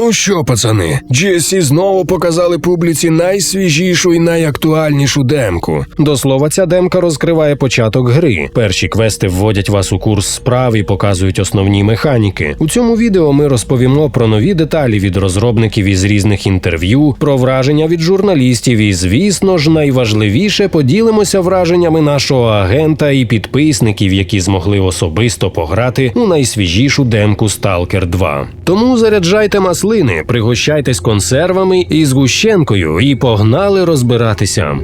Ну що, пацани, GSC знову показали публіці найсвіжішу і найактуальнішу демку. До слова, ця демка розкриває початок гри. Перші квести вводять вас у курс справ і показують основні механіки. У цьому відео ми розповімо про нові деталі від розробників із різних інтерв'ю, про враження від журналістів і, звісно ж, найважливіше поділимося враженнями нашого агента і підписників, які змогли особисто пограти у найсвіжішу демку Stalker 2. Тому заряджайте маслини, пригощайтесь консервами і згущенкою, і погнали розбиратися.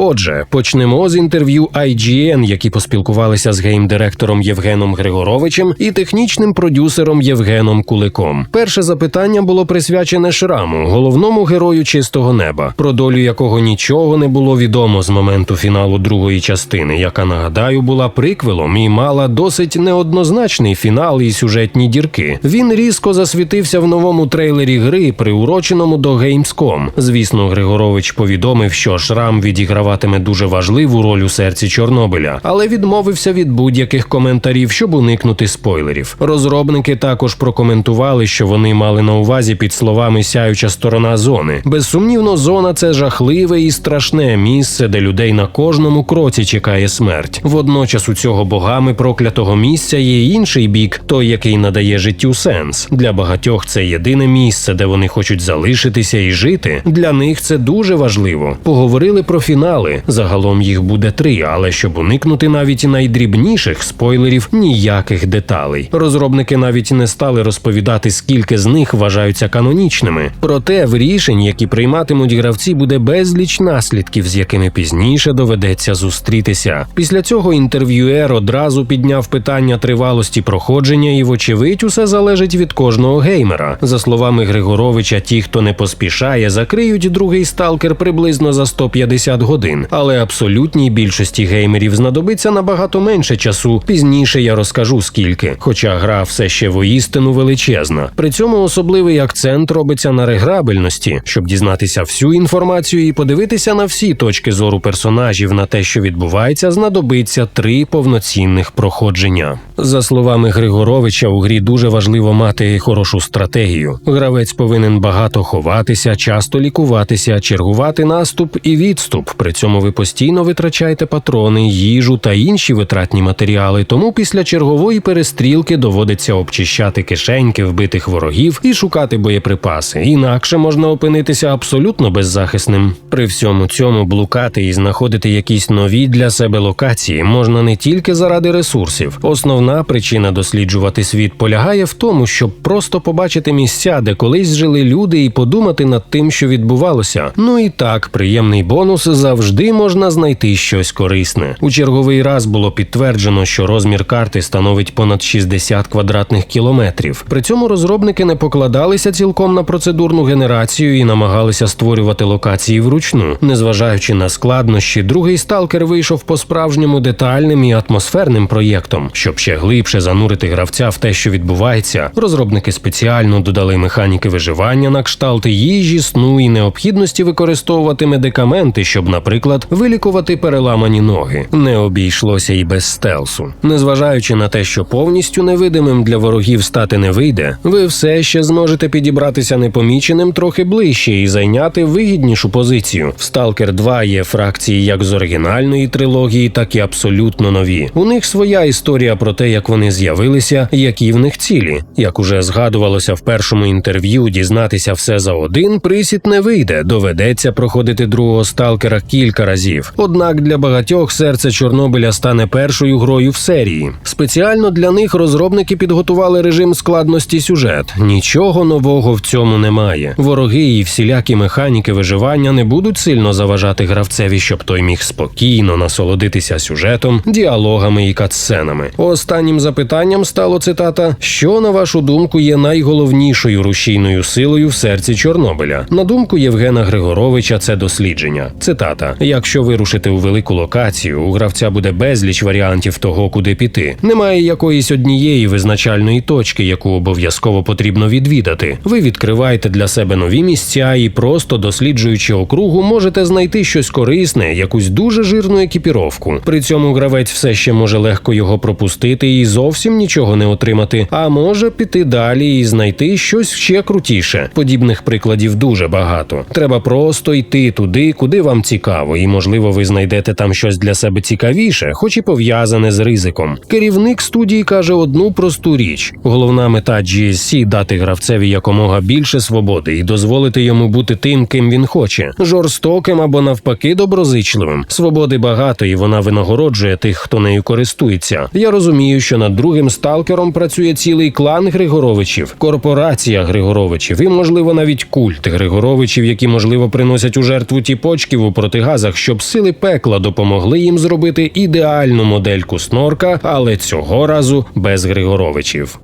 Отже, почнемо з інтерв'ю IGN, які поспілкувалися з гейм-директором Євгеном Григоровичем і технічним продюсером Євгеном Куликом. Перше запитання було присвячене Шраму, головному герою чистого неба, про долю якого нічого не було відомо з моменту фіналу другої частини, яка нагадаю була приквелом і мала досить неоднозначний фінал і сюжетні дірки. Він різко засвітився в новому трейлері гри, приуроченому до Gamescom. Звісно, Григорович повідомив, що Шрам відіграватиме дуже важливу роль у серці Чорнобиля, але відмовився від будь-яких коментарів, щоб уникнути спойлерів. Розробники також прокоментували, що вони мали на увазі під словами сяюча сторона зони. Безсумнівно, зона це жахливе і страшне місце, де людей на кожному кроці чекає смерть. Водночас у цього богами проклятого місця є інший бік, той, який надає життю сенс. Для багатьох це єдине місце, де вони хочуть залишитися і жити. Для них це дуже важливо. Поговорили про фінали. Загалом їх буде три, але щоб уникнути навіть найдрібніших спойлерів, ніяких деталей. Розробники навіть не стали розповідати, скільки з них вважаються канонічними. Проте в рішень, які прийматимуть гравці, буде безліч наслідків, з якими пізніше доведеться зустрітися. Після цього інтерв'юер одразу підняв питання тривалості проходження, і, вочевидь, усе залежить від кожного геймера. За словами Григоровича, ті, хто не поспішає, закриють другий сталкер приблизно за 150 годин, але абсолютній більшості геймерів знадобиться набагато менше часу. Пізніше я розкажу скільки. Хоча гра все ще воістину величезна. При цьому особливий акцент робиться на реграбельності, щоб дізнатися всю інформацію і подивитися на всі точки зору персонажів на те, що відбувається, знадобиться три повноцінних проходження. За словами Григоровича, у грі дуже важливо мати хорошу стратегію. Гравець повинен багато ховатися, часто лікуватися, чергувати наступ і відступ. При цьому ви постійно витрачаєте патрони, їжу та інші витратні матеріали. Тому після чергової перестрілки доводиться обчищати кишеньки вбитих ворогів і шукати боєприпаси. Інакше можна опинитися абсолютно беззахисним. При всьому цьому блукати і знаходити якісь нові для себе локації можна не тільки заради ресурсів. Основна причина досліджувати світ полягає в тому, щоб просто побачити місця, де колись жили люди, і подумати над тим, що відбувалося. Ну і так, приємний бонус завжди можна знайти щось корисне. У черговий раз було підтверджено, що розмір карти становить понад 60 квадратних кілометрів. При цьому розробники не покладалися цілком на процедурну генерацію і намагалися створювати локації вручну. Незважаючи на складнощі, другий сталкер вийшов по справжньому детальним і атмосферним проєктом, щоб ще глибше занурити гравця в те, що відбувається. Розробники спеціально додали механіки виживання на кшталт їжі, сну і необхідності використовувати медикаменти, щоб, наприклад, вилікувати переламані ноги. Не обійшлося і без стелсу. Незважаючи на те, що повністю невидимим для ворогів стати не вийде, ви все ще зможете підібратися непоміченим трохи ближче і зайняти вигіднішу позицію. В Stalker 2 є фракції як з оригінальної трилогії, так і абсолютно нові. У них своя історія про те, як вони з'явилися, які в них цілі. Як уже згадувалося в першому інтерв'ю, дізнатися все за один присід не вийде. Доведеться проходити другого сталкера кілька разів. Однак для багатьох серце Чорнобиля стане першою грою в серії. Спеціально для них розробники підготували режим складності сюжет. Нічого нового в цьому немає. Вороги і всілякі механіки виживання не будуть сильно заважати гравцеві, щоб той міг спокійно насолодитися сюжетом, діалогами і катсценами. Останнім запитанням стало цитата: що на вашу думку є найголовнішою рушійною силою в серці Чорнобиля? На думку Євгена Григоровича, це дослідження. Цитата: команда. Якщо вирушити у велику локацію, у гравця буде безліч варіантів того, куди піти. Немає якоїсь однієї визначальної точки, яку обов'язково потрібно відвідати. Ви відкриваєте для себе нові місця і просто досліджуючи округу, можете знайти щось корисне, якусь дуже жирну екіпіровку. При цьому гравець все ще може легко його пропустити і зовсім нічого не отримати, а може піти далі і знайти щось ще крутіше. Подібних прикладів дуже багато. Треба просто йти туди, куди вам цікаво, і можливо ви знайдете там щось для себе цікавіше, хоч і пов'язане з ризиком. Керівник студії каже одну просту річ: головна мета GSC – дати гравцеві якомога більше свободи і дозволити йому бути тим, ким він хоче, жорстоким або навпаки доброзичливим. Свободи багато, і вона винагороджує тих, хто нею користується. Я розумію, що над другим сталкером працює цілий клан Григоровичів, корпорація Григоровичів і, можливо, навіть культ Григоровичів, які можливо приносять у жертву тіпочків у протигазах, щоб сили пекла допомогли їм зробити ідеальну модельку снорка, але цього разу без Григоровичів.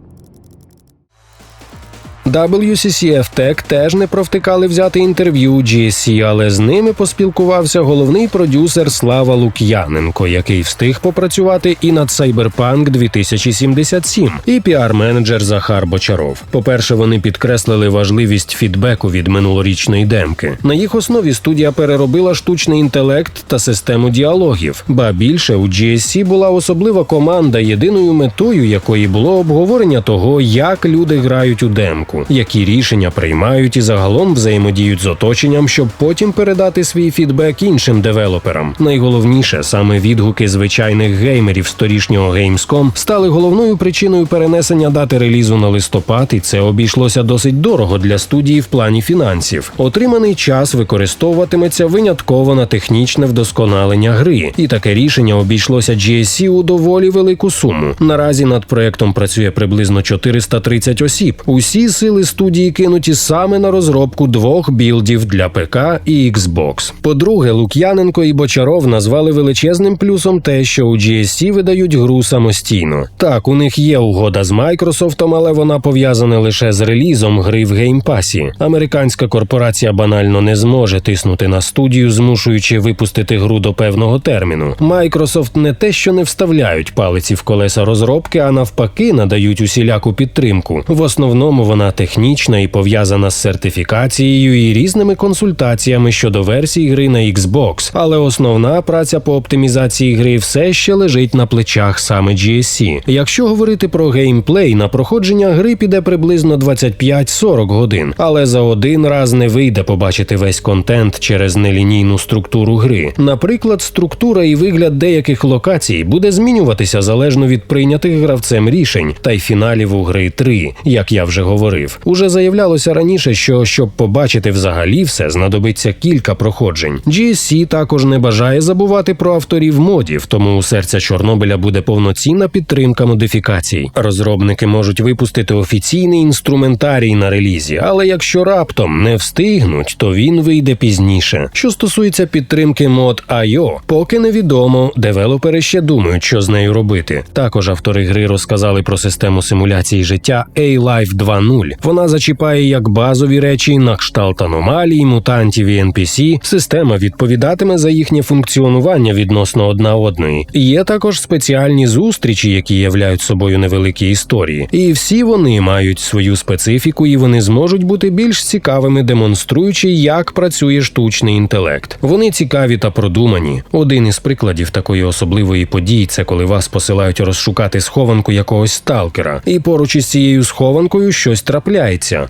WCCF Tech теж не провтикали взяти інтерв'ю у GSC, але з ними поспілкувався головний продюсер Слава Лук'яненко, який встиг попрацювати і над Cyberpunk 2077, і піар-менеджер Захар Бочаров. По-перше, вони підкреслили важливість фідбеку від минулорічної демки. На їх основі студія переробила штучний інтелект та систему діалогів. Ба більше у GSC була особлива команда, єдиною метою якої було обговорення того, як люди грають у демку які рішення приймають і загалом взаємодіють з оточенням, щоб потім передати свій фідбек іншим девелоперам. Найголовніше саме відгуки звичайних геймерів сторішнього Gamescom стали головною причиною перенесення дати релізу на листопад, і це обійшлося досить дорого для студії в плані фінансів. Отриманий час використовуватиметься винятково на технічне вдосконалення гри, і таке рішення обійшлося GSC у доволі велику суму. Наразі над проектом працює приблизно 430 осіб. Усі сили студії кинуті саме на розробку двох білдів для ПК і Xbox. По-друге, Лук'яненко і Бочаров назвали величезним плюсом те, що у GSC видають гру самостійно. Так, у них є угода з Майкрософтом, але вона пов'язана лише з релізом гри в геймпасі. Американська корпорація банально не зможе тиснути на студію, змушуючи випустити гру до певного терміну. Майкрософт не те, що не вставляють палиці в колеса розробки, а навпаки надають усіляку підтримку. В основному вона технічна і пов'язана з сертифікацією і різними консультаціями щодо версій гри на Xbox, але основна праця по оптимізації гри все ще лежить на плечах саме GSC. Якщо говорити про геймплей, на проходження гри піде приблизно 25-40 годин, але за один раз не вийде побачити весь контент через нелінійну структуру гри. Наприклад, структура і вигляд деяких локацій буде змінюватися залежно від прийнятих гравцем рішень та й фіналів у гри 3, як я вже говорив. Уже заявлялося раніше, що щоб побачити взагалі все, знадобиться кілька проходжень. GSC також не бажає забувати про авторів модів, тому у серця Чорнобиля буде повноцінна підтримка модифікацій. Розробники можуть випустити офіційний інструментарій на релізі, але якщо раптом не встигнуть, то він вийде пізніше. Що стосується підтримки мод IO, поки невідомо, девелопери ще думають, що з нею робити. Також автори гри розказали про систему симуляції життя A-Life 2.0. Вона зачіпає як базові речі на кшталт аномалій, мутантів і NPC. Система відповідатиме за їхнє функціонування відносно одна одної. Є також спеціальні зустрічі, які являють собою невеликі історії, і всі вони мають свою специфіку, і вони зможуть бути більш цікавими, демонструючи, як працює штучний інтелект. Вони цікаві та продумані. Один із прикладів такої особливої події це коли вас посилають розшукати схованку якогось сталкера, і поруч із цією схованкою щось трапляється.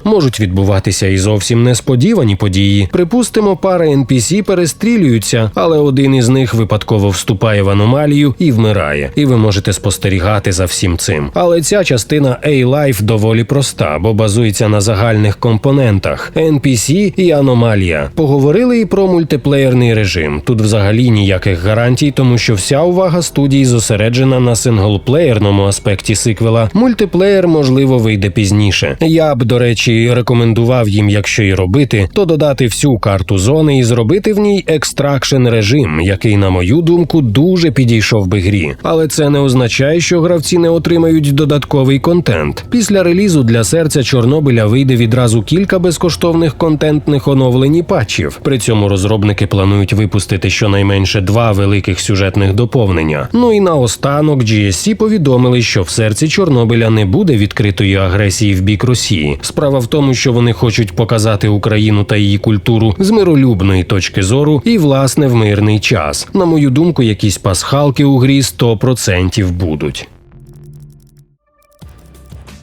Можуть відбуватися і зовсім несподівані події. Припустимо, пара NPC перестрілюються, але один із них випадково вступає в аномалію і вмирає. І ви можете спостерігати за всім цим. Але ця частина A-Life доволі проста, бо базується на загальних компонентах NPC і аномалія. Поговорили і про мультиплеєрний режим. Тут взагалі ніяких гарантій, тому що вся увага студії зосереджена на синглплеєрному аспекті сиквела. Мультиплеєр можливо вийде пізніше. Я Я б, до речі, рекомендував їм, якщо і робити, то додати всю карту зони і зробити в ній екстракшн режим, який, на мою думку, дуже підійшов би грі. Але це не означає, що гравці не отримають додатковий контент. Після релізу для серця Чорнобиля вийде відразу кілька безкоштовних контентних оновлень і патчів. При цьому розробники планують випустити щонайменше два великих сюжетних доповнення. Ну і наостанок GSC повідомили, що в серці Чорнобиля не буде відкритої агресії в бік Росії. Справа в тому, що вони хочуть показати Україну та її культуру з миролюбної точки зору і власне в мирний час. На мою думку, якісь пасхалки у грі 100% будуть.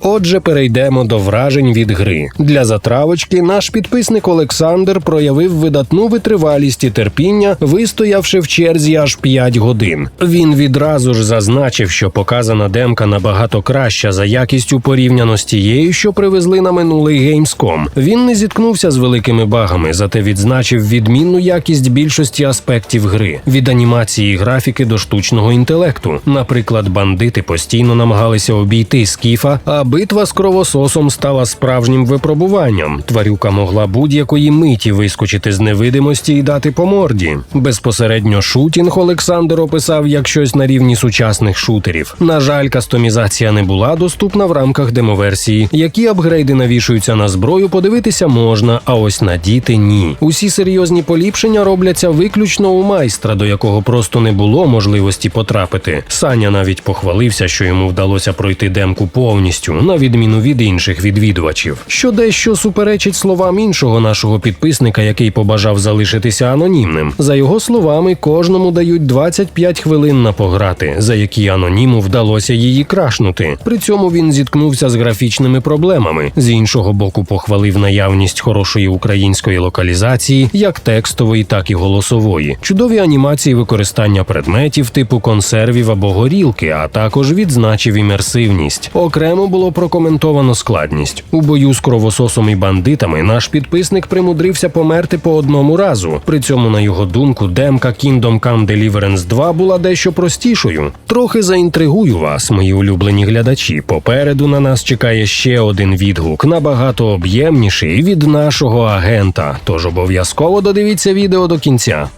Отже, перейдемо до вражень від гри. Для затравочки наш підписник Олександр проявив видатну витривалість і терпіння, вистоявши в черзі аж 5 годин. Він відразу ж зазначив, що показана демка набагато краща за якістю порівняно з тією, що привезли на минулий Gamescom. Він не зіткнувся з великими багами, зате відзначив відмінну якість більшості аспектів гри від анімації і графіки до штучного інтелекту. Наприклад, бандити постійно намагалися обійти скіфа, а битва з кровососом стала справжнім випробуванням. Тварюка могла будь-якої миті вискочити з невидимості і дати по морді. Безпосередньо шутінг Олександр описав як щось на рівні сучасних шутерів. На жаль, кастомізація не була доступна в рамках демоверсії. Які апгрейди навішуються на зброю, подивитися можна, а ось надіти ні. Усі серйозні поліпшення робляться виключно у майстра, до якого просто не було можливості потрапити. Саня навіть похвалився, що йому вдалося пройти демку повністю, на відміну від інших відвідувачів, що дещо суперечить словам іншого нашого підписника, який побажав залишитися анонімним. За його словами, кожному дають 25 хвилин на пограти, за які аноніму вдалося її крашнути. При цьому він зіткнувся з графічними проблемами. З іншого боку, похвалив наявність хорошої української локалізації, як текстової, так і голосової, чудові анімації використання предметів типу консервів або горілки, а також відзначив імерсивність. Окремо було прокоментовано складність у бою з кровососом і бандитами. Наш підписник примудрився померти по одному разу. При цьому, на його думку, демка Kingdom Come Deliverance 2 була дещо простішою. Трохи заінтригую вас, мої улюблені глядачі. Попереду на нас чекає ще один відгук, набагато об'ємніший від нашого агента. Тож обов'язково додивіться відео до кінця.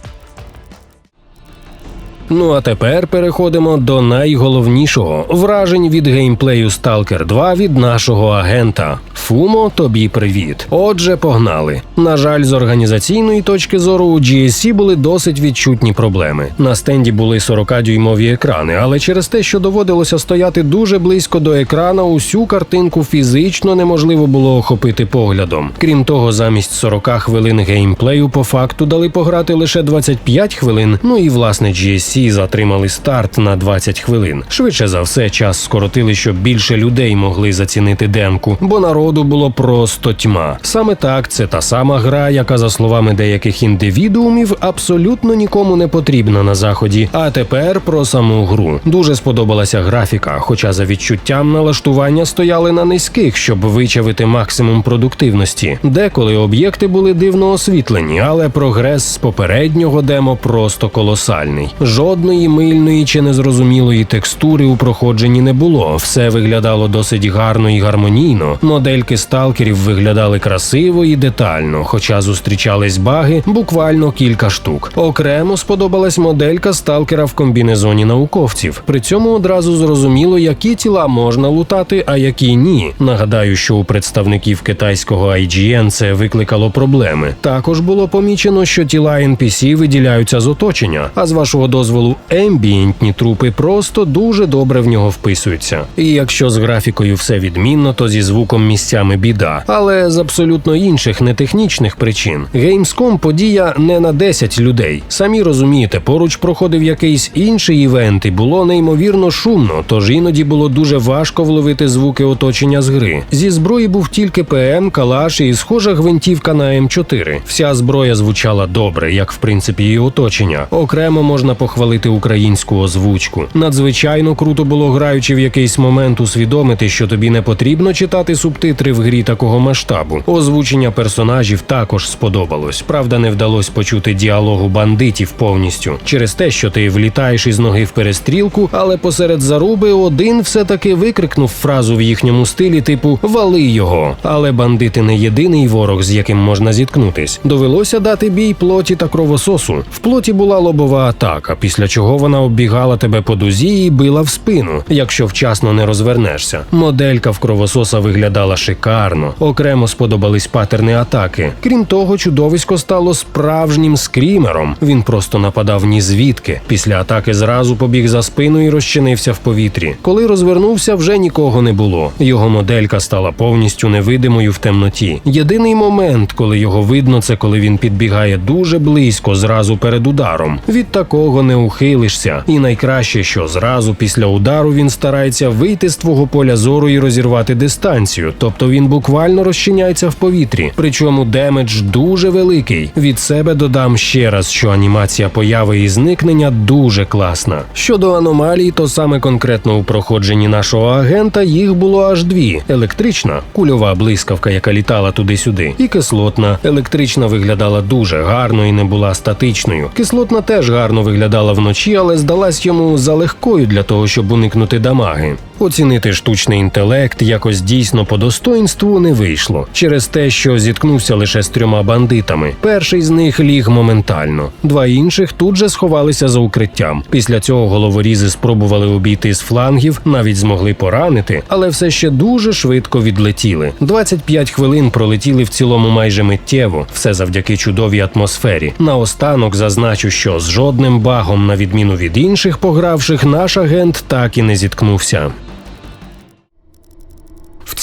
Ну а тепер переходимо до найголовнішого вражень від геймплею Stalker 2 від нашого агента. Фумо, тобі привіт. Отже, погнали. На жаль, з організаційної точки зору у GSC були досить відчутні проблеми. На стенді були 40-дюймові екрани, але через те, що доводилося стояти дуже близько до екрана, усю картинку фізично неможливо було охопити поглядом. Крім того, замість 40 хвилин геймплею по факту дали пограти лише 25 хвилин. Ну і власне GSC затримали старт на 20 хвилин. Швидше за все, час скоротили, щоб більше людей могли зацінити демку, бо народу було просто тьма. Саме так, це та сама гра, яка, за словами деяких індивідуумів, абсолютно нікому не потрібна на заході. А тепер про саму гру. Дуже сподобалася графіка, хоча за відчуттям налаштування стояли на низьких, щоб вичавити максимум продуктивності. Деколи об'єкти були дивно освітлені, але прогрес з попереднього демо просто колосальний. Жодної мильної чи незрозумілої текстури у проходженні не було. Все виглядало досить гарно і гармонійно. Модельки сталкерів виглядали красиво і детально, хоча зустрічались баги буквально кілька штук. Окремо сподобалась моделька сталкера в комбінезоні науковців. При цьому одразу зрозуміло, які тіла можна лутати, а які ні. Нагадаю, що у представників китайського IGN це викликало проблеми. Також було помічено, що тіла NPC виділяються з оточення, а з вашого дозволу ембієнтні трупи просто дуже добре в нього вписуються. І якщо з графікою все відмінно, то зі звуком місцями біда, але з абсолютно інших нетехнічних причин. Gamescom подія не на 10 людей. Самі розумієте, поруч проходив якийсь інший івент, і було неймовірно шумно, тож іноді було дуже важко вловити звуки оточення з гри. Зі зброї був тільки ПМ, калаш і схожа гвинтівка на М4. Вся зброя звучала добре, як в принципі і оточення. Окремо можна похвалити похвалити українську озвучку. Надзвичайно круто було граючи в якийсь момент усвідомити, що тобі не потрібно читати субтитри в грі такого масштабу. Озвучення персонажів також сподобалось. Правда, не вдалося почути діалогу бандитів повністю через те, що ти влітаєш із ноги в перестрілку, але посеред заруби один все-таки викрикнув фразу в їхньому стилі, типу Вали його. Але бандити не єдиний ворог, з яким можна зіткнутись. Довелося дати бій плоті та кровососу. В плоті була лобова атака, після чого вона оббігала тебе по дузі і била в спину, якщо вчасно не розвернешся. Моделька в кровососа виглядала шикарно. Окремо сподобались патерни атаки. Крім того, чудовисько стало справжнім скрімером. Він просто нападав ні звідки. Після атаки зразу побіг за спину і розчинився в повітрі. Коли розвернувся, вже нікого не було. Його моделька стала повністю невидимою в темноті. Єдиний момент, коли його видно, це коли він підбігає дуже близько, зразу перед ударом. Від такого не ухилишся. І найкраще, що зразу після удару він старається вийти з твого поля зору і розірвати дистанцію. Тобто він буквально розчиняється в повітрі. Причому демедж дуже великий. Від себе додам ще раз, що анімація появи і зникнення дуже класна. Щодо аномалій, то саме конкретно у проходженні нашого агента їх було аж дві: електрична, кульова блискавка, яка літала туди-сюди, і кислотна. Електрична виглядала дуже гарно і не була статичною. Кислотна теж гарно виглядала вночі, але здалась йому залегкою для того, щоб уникнути дамаги. Оцінити штучний інтелект якось дійсно по достоинству не вийшло через те, що зіткнувся лише з трьома бандитами. Перший з них ліг моментально, два інших тут же сховалися за укриттям. Після цього головорізи спробували обійти з флангів, навіть змогли поранити, але все ще дуже швидко відлетіли. 25 хвилин пролетіли в цілому майже миттєво, все завдяки чудовій атмосфері. Наостанок зазначу, що з жодним багом, на відміну від інших погравших, наш агент так і не зіткнувся.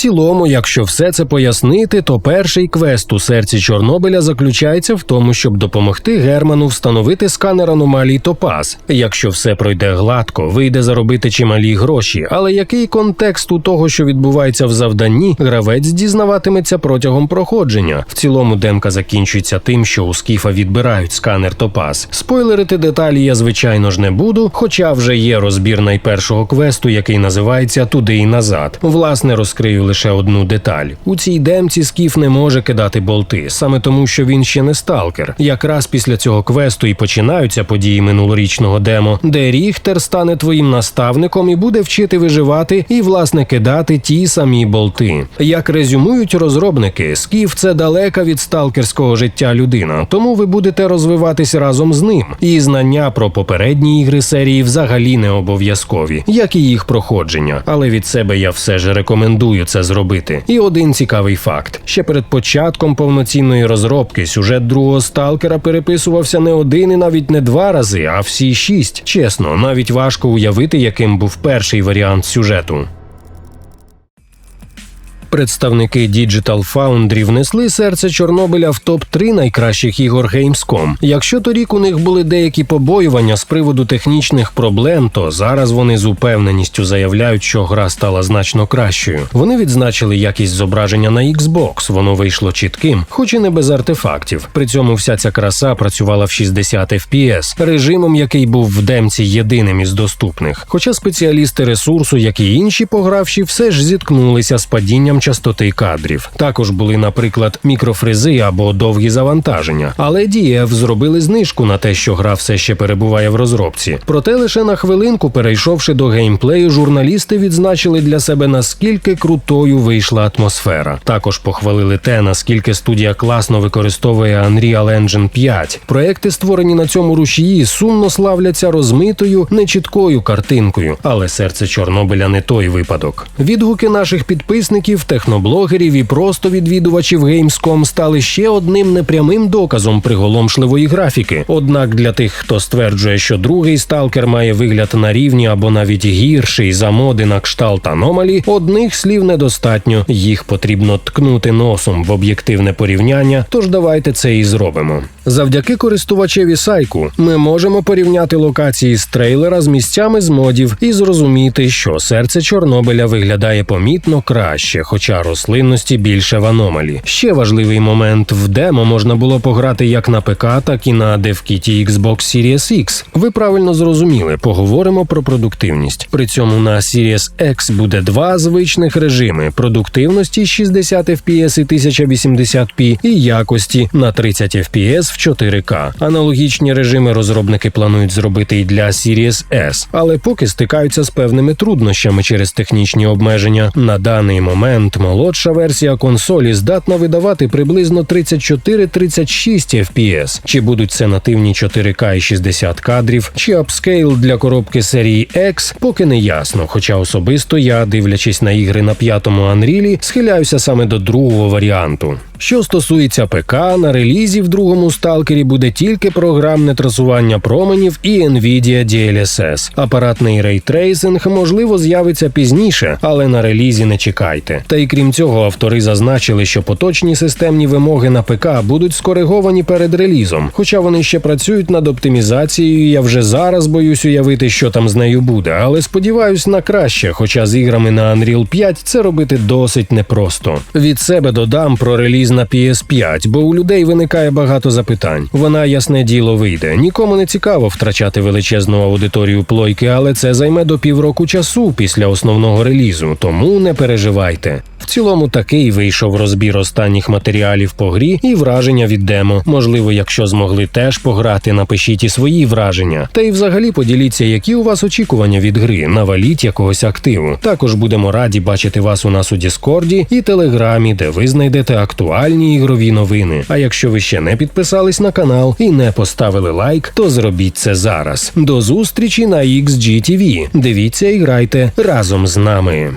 Цілому, якщо все це пояснити, то перший квест у серці Чорнобиля заключається в тому, щоб допомогти Герману встановити сканер аномалій Топаз. Якщо все пройде гладко, вийде заробити чималі гроші. Але який контекст у того, що відбувається в завданні, гравець дізнаватиметься протягом проходження. В цілому демка закінчується тим, що у скіфа відбирають сканер Топаз. Спойлерити деталі я звичайно ж не буду, хоча вже є розбір найпершого квесту, який називається Туди і назад. Власне, розкрию лише одну деталь. У цій демці скіф не може кидати болти, саме тому, що він ще не сталкер. Якраз після цього квесту і починаються події минулорічного демо, де Ріхтер стане твоїм наставником і буде вчити виживати і, власне, кидати ті самі болти. Як резюмують розробники, скіф це далека від сталкерського життя людина, тому ви будете розвиватись разом з ним. І знання про попередні ігри серії взагалі не обов'язкові, як і їх проходження. Але від себе я все ж рекомендую це зробити. І один цікавий факт: ще перед початком повноцінної розробки сюжет другого сталкера переписувався не один і навіть не два рази, а всі шість. Чесно, навіть важко уявити, яким був перший варіант сюжету. Представники Digital Foundry внесли серце Чорнобиля в топ 3 найкращих ігор Gamescom. Якщо торік у них були деякі побоювання з приводу технічних проблем, то зараз вони з упевненістю заявляють, що гра стала значно кращою. Вони відзначили якість зображення на Xbox, воно вийшло чітким, хоч і не без артефактів. При цьому вся ця краса працювала в 60 FPS, режимом, який був в демці єдиним із доступних. Хоча спеціалісти ресурсу, як і інші погравші, все ж зіткнулися з падінням частоти кадрів. Також були, наприклад, мікрофризи або довгі завантаження. Але DF зробили знижку на те, що гра все ще перебуває в розробці. Проте лише на хвилинку, перейшовши до геймплею, журналісти відзначили для себе наскільки крутою вийшла атмосфера. Також похвалили те, наскільки студія класно використовує Unreal Engine 5. Проекти, створені на цьому рушії, сумно славляться розмитою, нечіткою картинкою. Але серце Чорнобиля не той випадок. Відгуки наших підписників, техноблогерів і просто відвідувачів Gamescom стали ще одним непрямим доказом приголомшливої графіки. Однак для тих, хто стверджує, що другий сталкер має вигляд на рівні або навіть гірший за моди на кшталт аномалі, одних слів недостатньо. Їх потрібно ткнути носом в об'єктивне порівняння. Тож давайте це і зробимо. Завдяки користувачеві сайку ми можемо порівняти локації з трейлера з місцями з модів і зрозуміти, що серце Чорнобиля виглядає помітно краще, хоча рослинності більше в аномалі. Ще важливий момент в демо можна було пограти як на ПК, так і на DevKit Xbox Series X. Ви правильно зрозуміли, поговоримо про продуктивність. При цьому на Series X буде два звичних режими: продуктивності 60 FPS і 1080p і якості на 30 FPS в 4К. Аналогічні режими розробники планують зробити і для Series S, але поки стикаються з певними труднощами через технічні обмеження. На даний момент молодша версія консолі здатна видавати приблизно 34-36 FPS. Чи будуть це нативні 4К і 60 кадрів, чи апскейл для коробки серії X, поки не ясно. Хоча особисто я, дивлячись на ігри на п'ятому Unreal, схиляюся саме до другого варіанту. Що стосується ПК, на релізі в другому сталкері буде тільки програмне трасування променів і Nvidia DLSS. Апаратний рейтрейсинг можливо з'явиться пізніше, але на релізі не чекайте. Та й крім цього, автори зазначили, що поточні системні вимоги на ПК будуть скориговані перед релізом. Хоча вони ще працюють над оптимізацією, я вже зараз боюсь уявити, що там з нею буде, але сподіваюсь на краще, хоча з іграми на Unreal 5 це робити досить непросто. Від себе додам про реліз на PS5, бо у людей виникає багато запитань. Вона, ясне діло, вийде. Нікому не цікаво втрачати величезну аудиторію плойки, але це займе до півроку часу після основного релізу, тому не переживайте. В цілому такий вийшов розбір останніх матеріалів по грі і враження від демо. Можливо, якщо змогли теж пограти, напишіть і свої враження. Та й взагалі поділіться, які у вас очікування від гри, наваліть якогось активу. Також будемо раді бачити вас у нас у Діскорді і Телеграмі, де ви знайдете актуальні ігрові новини. А якщо ви ще не підписались на канал і не поставили лайк, то зробіть це зараз. До зустрічі на XGTV. Дивіться і грайте разом з нами.